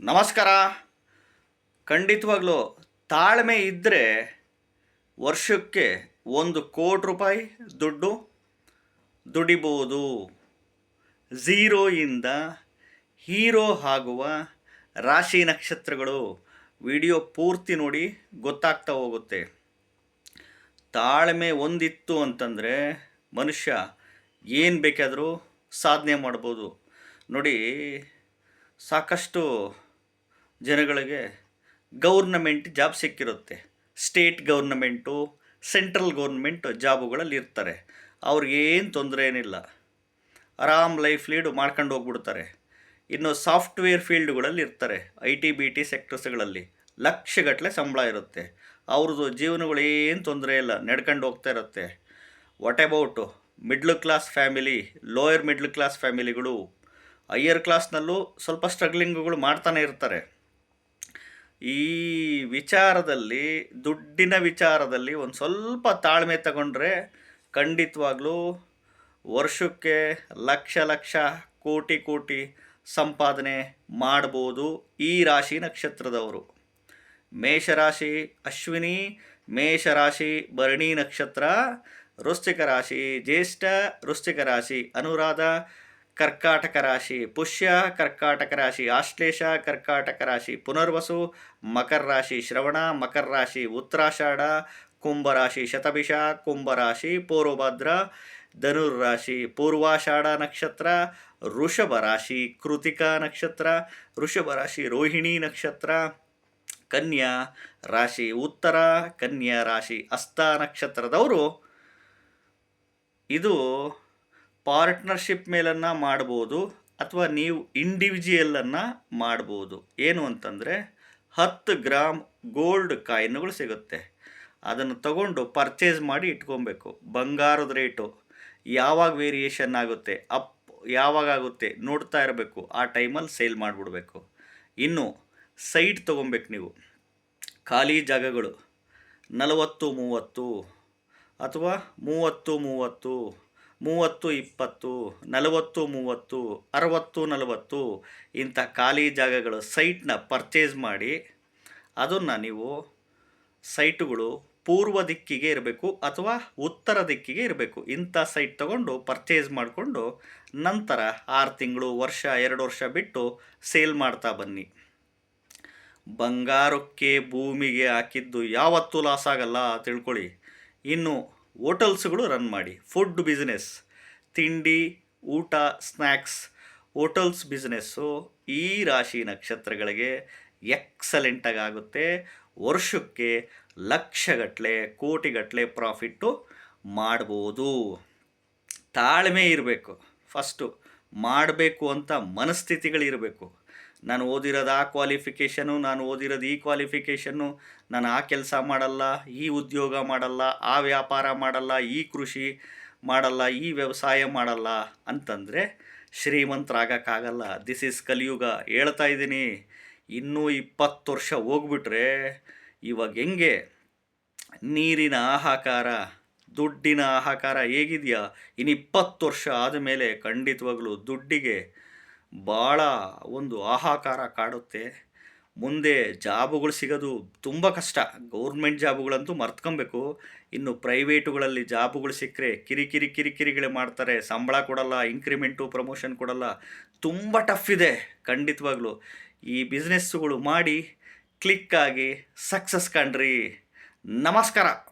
ನಮಸ್ಕಾರ. ಖಂಡಿತವಾಗ್ಲೂ ತಾಳ್ಮೆ ಇದ್ದರೆ ವರ್ಷಕ್ಕೆ ಒಂದು ಕೋಟಿ ರೂಪಾಯಿ ದುಡ್ಡು ದುಡಿಬೋದು. ಝೀರೋಯಿಂದ ಹೀರೋ ಆಗುವ ರಾಶಿ ನಕ್ಷತ್ರಗಳು ವಿಡಿಯೋ ಪೂರ್ತಿ ನೋಡಿ ಗೊತ್ತಾಗ್ತಾ ಹೋಗುತ್ತೆ. ತಾಳ್ಮೆ ಒಂದಿತ್ತು ಅಂತಂದರೆ ಮನುಷ್ಯ ಏನು ಬೇಕಾದರೂ ಸಾಧನೆ ಮಾಡ್ಬೋದು. ನೋಡಿ, ಸಾಕಷ್ಟು ಜನಗಳಿಗೆ ಗೌರ್ನಮೆಂಟ್ ಜಾಬ್ ಸಿಕ್ಕಿರುತ್ತೆ. ಸ್ಟೇಟ್ ಗೌರ್ನಮೆಂಟು, ಸೆಂಟ್ರಲ್ ಗೌರ್ಮೆಂಟ್ ಜಾಬುಗಳಲ್ಲಿ ಇರ್ತಾರೆ. ಅವ್ರಿಗೇನು ತೊಂದರೆ ಏನಿಲ್ಲ. ಆರಾಮ್ ಲೈಫ್ ಲೀಡು ಮಾಡ್ಕೊಂಡು ಹೋಗ್ಬಿಡ್ತಾರೆ. ಇನ್ನು ಸಾಫ್ಟ್ವೇರ್ ಫೀಲ್ಡ್ಗಳಲ್ಲಿ ಇರ್ತಾರೆ, ಐ ಟಿ, ಬಿ ಟಿ ಸೆಕ್ಟರ್ಸ್ಗಳಲ್ಲಿ. ಲಕ್ಷಗಟ್ಟಲೆ ಸಂಬಳ ಇರುತ್ತೆ. ಅವ್ರದ್ದು ಜೀವನಗಳು ಏನು ತೊಂದರೆ ಇಲ್ಲ, ನಡ್ಕೊಂಡು ಹೋಗ್ತಾ ಇರುತ್ತೆ. What about middle class family lower middle class ಫ್ಯಾಮಿಲಿಗಳು higher ಕ್ಲಾಸ್ನಲ್ಲೂ ಸ್ವಲ್ಪ ಸ್ಟ್ರಗ್ಲಿಂಗ್ಗಳು ಮಾಡ್ತಾನೆ ಇರ್ತಾರೆ. ಈ ವಿಚಾರದಲ್ಲಿ, ದುಡ್ಡಿನ ವಿಚಾರದಲ್ಲಿ ಒಂದು ಸ್ವಲ್ಪ ತಾಳ್ಮೆ ತಗೊಂಡ್ರೆ ಖಂಡಿತವಾಗ್ಲೂ ವರ್ಷಕ್ಕೆ ಲಕ್ಷ ಲಕ್ಷ ಕೋಟಿ ಕೋಟಿ ಸಂಪಾದನೆ ಮಾಡ್ಬೋದು ಈ ರಾಶಿ ನಕ್ಷತ್ರದವರು. ಮೇಷರಾಶಿ ಅಶ್ವಿನಿ, ಮೇಷರಾಶಿ ಭರಣಿ ನಕ್ಷತ್ರ, ವೃಶ್ಚಿಕ ರಾಶಿ ಜ್ಯೇಷ್ಠ, ವೃಶ್ಚಿಕ ರಾಶಿ ಅನುರಾಧ ಕರ್ಕಾಟಕ ರಾಶಿ ಪುಷ್ಯ, ಕರ್ಕಾಟಕ ರಾಶಿ ಆಶ್ಲೇಷ, ಕರ್ಕಾಟಕ ರಾಶಿ ಪುನರ್ವಸು, ಮಕರ ರಾಶಿ ಶ್ರವಣ, ಮಕರ ರಾಶಿ ಉತ್ತರಾಷಾಢ ಕುಂಭರಾಶಿ ಶತಭಿಷ ಕುಂಭರಾಶಿ ಪೂರ್ವಭದ್ರ ಧನುರ್ರಾಶಿ ಪೂರ್ವಾಷಾಢ ನಕ್ಷತ್ರ ಋಷಭ ರಾಶಿ ಕೃತಿಕಾ ನಕ್ಷತ್ರ ಋಷಭ ರಾಶಿ ರೋಹಿಣಿ ನಕ್ಷತ್ರ, ಕನ್ಯಾ ರಾಶಿ ಉತ್ತರ, ಕನ್ಯಾ ರಾಶಿ ಅಸ್ತ ನಕ್ಷತ್ರದವರು ಇದು ಪಾರ್ಟ್ನರ್ಶಿಪ್ ಮೇಲನ್ನು ಮಾಡ್ಬೋದು ಅಥವಾ ನೀವು ಇಂಡಿವಿಜುವಲನ್ನು ಮಾಡ್ಬೋದು. ಏನು ಅಂತಂದರೆ ಹತ್ತು ಗ್ರಾಮ್ ಗೋಲ್ಡ್ ಕಾಯಿನ್ಗಳು ಸಿಗುತ್ತೆ. ಅದನ್ನು ತಗೊಂಡು ಪರ್ಚೇಸ್ ಮಾಡಿ ಇಟ್ಕೊಬೇಕು. ಬಂಗಾರದ ರೇಟು. ಯಾವಾಗ ವೇರಿಯೇಷನ್ ಆಗುತ್ತೆ, ಅಪ್ ಯಾವಾಗ ಆಗುತ್ತೆ ನೋಡ್ತಾ ಇರಬೇಕು. ಆ ಟೈಮಲ್ಲಿ ಸೇಲ್ ಮಾಡಿಬಿಡ್ಬೇಕು. ಇನ್ನು ಸೈಟ್ ತೊಗೊಬೇಕು ನೀವು. ಖಾಲಿ ಜಾಗಗಳು ನಲವತ್ತು, ಮೂವತ್ತು ಅಥವಾ ಮೂವತ್ತು ಮೂವತ್ತು ಮೂವತ್ತು, ಇಪ್ಪತ್ತು, ನಲವತ್ತು, ಮೂವತ್ತು, ಅರವತ್ತು, ನಲವತ್ತು ಇಂಥ ಖಾಲಿ ಜಾಗಗಳು ಸೈಟ್ನ ಪರ್ಚೇಸ್ ಮಾಡಿ ಅದನ್ನು ನೀವು ಸೈಟುಗಳು ಪೂರ್ವ ದಿಕ್ಕಿಗೆ ಇರಬೇಕು ಅಥವಾ ಉತ್ತರ ದಿಕ್ಕಿಗೆ ಇರಬೇಕು. ಇಂಥ ಸೈಟ್ ತಗೊಂಡು ಪರ್ಚೇಸ್ ಮಾಡಿಕೊಂಡು ನಂತರ ಆರು ತಿಂಗಳು, ವರ್ಷ, ಎರಡು ವರ್ಷ ಬಿಟ್ಟು ಸೇಲ್ ಮಾಡ್ತಾ ಬನ್ನಿ. ಬಂಗಾರಕ್ಕೆ ಭೂಮಿಗೆ ಹಾಕಿದ್ದು ಯಾವತ್ತೂ ಲಾಸ್ ಆಗಲ್ಲ ತಿಳ್ಕೊಳ್ಳಿ. ಇನ್ನು ಹೋಟೆಲ್ಸ್ಗಳು ರನ್ ಮಾಡಿ. ಫುಡ್ ಬಿಸ್ನೆಸ್, ತಿಂಡಿ, ಊಟ ಸ್ನ್ಯಾಕ್ಸ್ ಓಟಲ್ಸ್ ಬಿಸ್ನೆಸ್ಸು ಈ ರಾಶಿ ನಕ್ಷತ್ರಗಳಿಗೆ ಎಕ್ಸಲೆಂಟಾಗಿ ಆಗುತ್ತೆ. ವರ್ಷಕ್ಕೆ ಲಕ್ಷಗಟ್ಟಲೆ ಕೋಟಿಗಟ್ಟಲೆ ಪ್ರಾಫಿಟ್ಟು ಮಾಡ್ಬೋದು. ತಾಳ್ಮೆ ಇರಬೇಕು. ಫಸ್ಟು, ಮಾಡಬೇಕು ಅಂತ ಮನಸ್ಥಿತಿಗಳಿರಬೇಕು ನಾನು ಓದಿರೋದು ಆ ಕ್ವಾಲಿಫಿಕೇಷನು ನಾನು ಓದಿರೋದು ಈ ಕ್ವಾಲಿಫಿಕೇಷನ್ನು ನಾನು ಆ ಕೆಲಸ ಮಾಡಲ್ಲ, ಈ ಉದ್ಯೋಗ ಮಾಡಲ್ಲ, ಆ ವ್ಯಾಪಾರ ಮಾಡಲ್ಲ, ಈ ಕೃಷಿ ಮಾಡಲ್ಲ, ಈ ವ್ಯವಸಾಯ ಮಾಡಲ್ಲ ಅಂತಂದರೆ ಶ್ರೀಮಂತರಾಗೋಕ್ಕಾಗಲ್ಲ. ದಿಸ್ ಇಸ್ ಕಲಿಯುಗ. ಹೇಳ್ತಾ ಇದ್ದೀನಿ. ಇನ್ನೂ ಇಪ್ಪತ್ತು ವರ್ಷ ಹೋಗ್ಬಿಟ್ರೆ ಇವಾಗ ಹೆಂಗೆ? ನೀರಿನ ಆಹಾಕಾರ, ದುಡ್ಡಿನ ಆಹಾಕಾರ ಹೇಗಿದೆಯಾ? ಇನ್ನು ಇಪ್ಪತ್ತು ವರ್ಷ ಆದಮೇಲೆ ಖಂಡಿತವಾಗಲೂ ದುಡ್ಡಿಗೆ ಭಾಳ ಒಂದು ಆಹಾಕಾರ ಕಾಡುತ್ತೆ. ಮುಂದೆ ಜಾಬುಗಳು ಸಿಗೋದು ತುಂಬ ಕಷ್ಟ. ಗೌರ್ಮೆಂಟ್ ಜಾಬುಗಳಂತೂ ಮರ್ತ್ಕೊಬೇಕು. ಇನ್ನು ಪ್ರೈವೇಟುಗಳಲ್ಲಿ ಜಾಬುಗಳು ಸಿಕ್ಕರೆ ಕಿರಿಕಿರಿ ಕಿರಿಕಿರಿಗಳೇ ಮಾಡ್ತಾರೆ. ಸಂಬಳ ಕೊಡಲ್ಲ ಇನ್ಕ್ರಿಮೆಂಟು ಪ್ರಮೋಷನ್ ಕೊಡಲ್ಲ. ತುಂಬ ಟಫ್ ಇದೆ ಖಂಡಿತವಾಗ್ಲೂ. ಈ ಬಿಸ್ನೆಸ್ಸುಗಳು ಮಾಡಿ ಕ್ಲಿಕ್ಕಾಗಿ ಸಕ್ಸಸ್ ಕಂಡ್ರಿ. ನಮಸ್ಕಾರ.